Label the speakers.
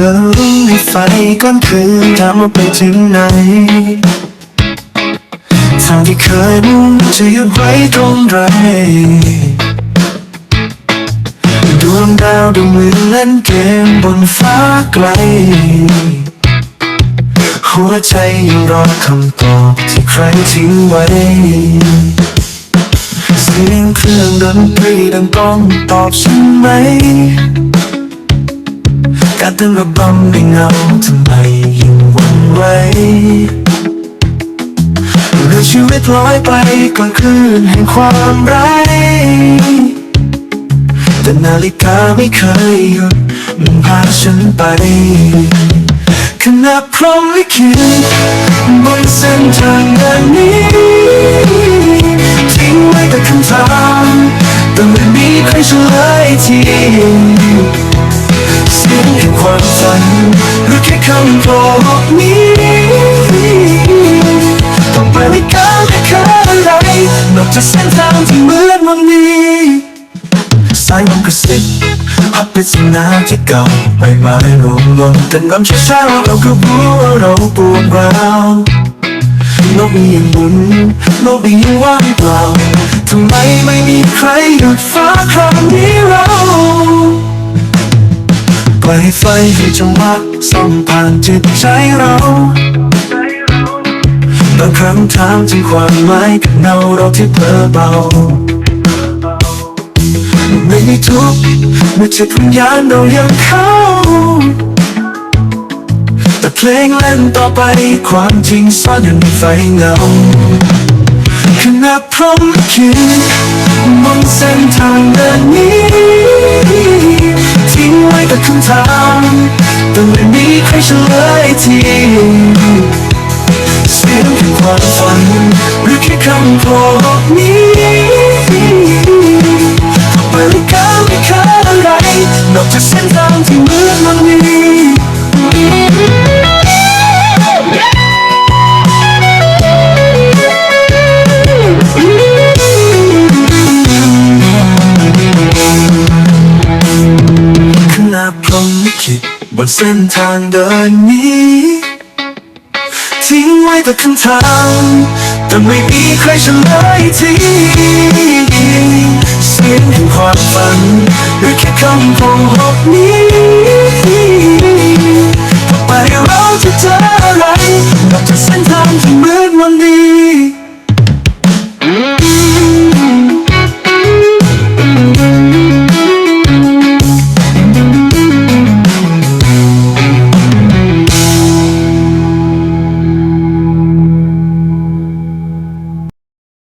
Speaker 1: ดินในไฟกลางคืนถามว่าไปถึงไหนทางที่เคยมุ่งจะหยุดไว้ตรงไหนดวงดาวดูเหมือนเล่นเกมบนฟ้าไกล หัวใจยังรอคำตอบที่ใครทิ้งไว้เสียงเครื่องดนตรีดังก้องตอบฉันไหม การเต้นระบำในเงาทำไมยิ่งวันไหวเรือชีวิตลอยไปกลางคืนแห่งความไร้แต่นาฬิกาไม่เคยหยุดมันพาฉันไปขณะพรหมลิขิตบนเส้นทางเดินนี้ ทิ้งไว้แต่คำถามแต่ไม่มีใครเฉลยที อกนี้ต้องไปไม่ก้าวไม่อะไรนอกจากเส้นทางที่เหมือนวันนี้สายลมกระซิบพัดปริศนาที่เก่าใบไม้รวมลงแต่งำช้าๆเราก็รู้ว่าเราปวดร้าวโลกนี้ยังหมุนโลกนี้ยังว่างเปล่าทำไมไม่มีใครหยุดฟ้าคราวนี้เรา ล่อยให้ไฟให้จังหวะส่องผ่านจิตใจเราบางครั้งถามถึงความหมายกับเงาเราที่เพ้อเบาไม่มีทุกข์เมื่อจิตวิญญาณเรายังเข้า แต่เพลงเล่นต่อไปความจริงซ่อนอยู่ในไฟเงาขณะพรหมลิขิตบนเส้นทางเดินนี้ ไว้แต่คำแต่ไม่มีใครเฉลยที บนเส้นทางเดินนี้ ทิ้งไว้แต่คำถามแต่ไม่มีใครเฉลยทีเสียงแห่งความฝันหรือแค่คำพงหกนี้ไปเราจะเจออะไรนอกจาเส้นทางที่มืดมนนี้